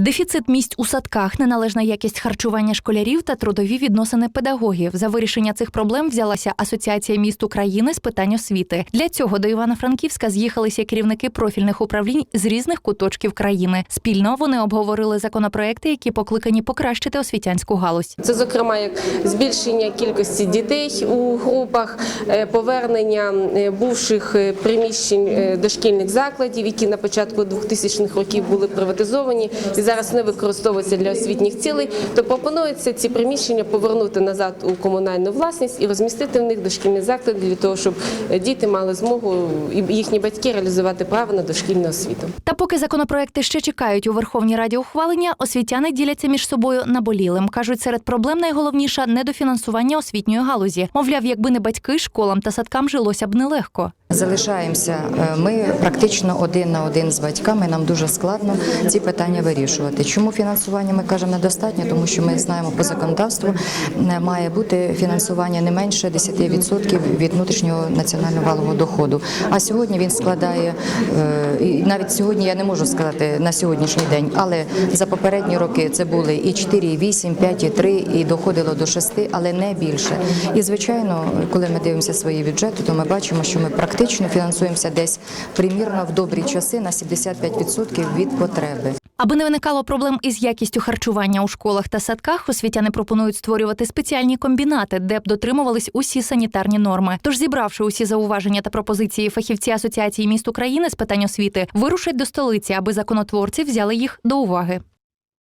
Дефіцит місць у садках, неналежна якість харчування школярів та трудові відносини педагогів. За вирішення цих проблем взялася Асоціація міст України з питань освіти. Для цього до Івано-Франківська з'їхалися керівники профільних управлінь з різних куточків країни. Спільно вони обговорили законопроекти, які покликані покращити освітянську галузь. Це, зокрема, як збільшення кількості дітей у групах, е, повернення е, бувших е, приміщень дошкільних закладів, які на початку 2000-х років були приватизовані зараз не використовуються для освітніх цілей. То пропонується ці приміщення повернути назад у комунальну власність і розмістити в них дошкільні заклади для того, щоб е, діти мали змогу і їхні батьки реалізувати право на дошкільну освіту. Та поки законопроекти ще чекають у Верховній Раді ухвалення, освітяни діляться між собою наболілим. кажуть, серед проблем найголовніша недофінансування освітньої галузі. Мовляв, якби не батьки, школам та садкам жилося б нелегко. Залишаємося е, ми практично один на один з батьками. Нам дуже складно ці питання вирішувати. Чому фінансування ми кажемо недостатньо? Тому що ми знаємо по законодавству е, має бути фінансування не менше 10% від внутрішнього національного валового доходу. А сьогодні він складає е, навіть сьогодні я не можу сказати на сьогоднішній день, але за попередні роки це були і 4, і 8, 5, і 3, і доходило до 6, але не більше. І звичайно, коли ми дивимося свої бюджети, то ми бачимо, що ми практично фінансуємося десь примірно в добрі часи на 75% від потреби. Аби не виникало проблем із якістю харчування у школах та садках, освітяни пропонують створювати спеціальні комбінати, де б дотримувались усі санітарні норми. Тож, зібравши усі зауваження та пропозиції фахівці Асоціації міст України з питань освіти, вирушать до столиці, аби законотворці взяли їх до уваги.